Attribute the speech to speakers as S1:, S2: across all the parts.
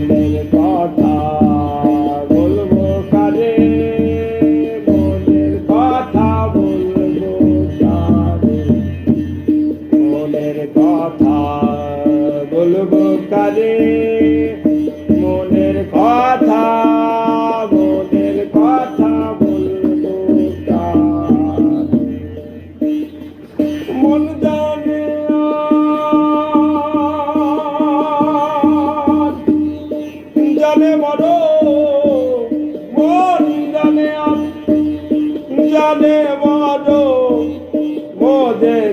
S1: মনের কথা, বলব কাজে মনের কথা বলব কারে? মনের কথা বলব কাজে মনের কথা মনের কথা বলব কাজে মনে বড় মোদের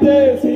S1: gente, sí.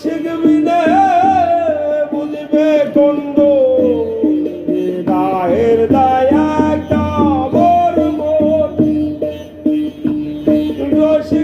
S1: শিখবি নে বুঝবে কন্দ দায়ের দায়া কামর মন শিখবি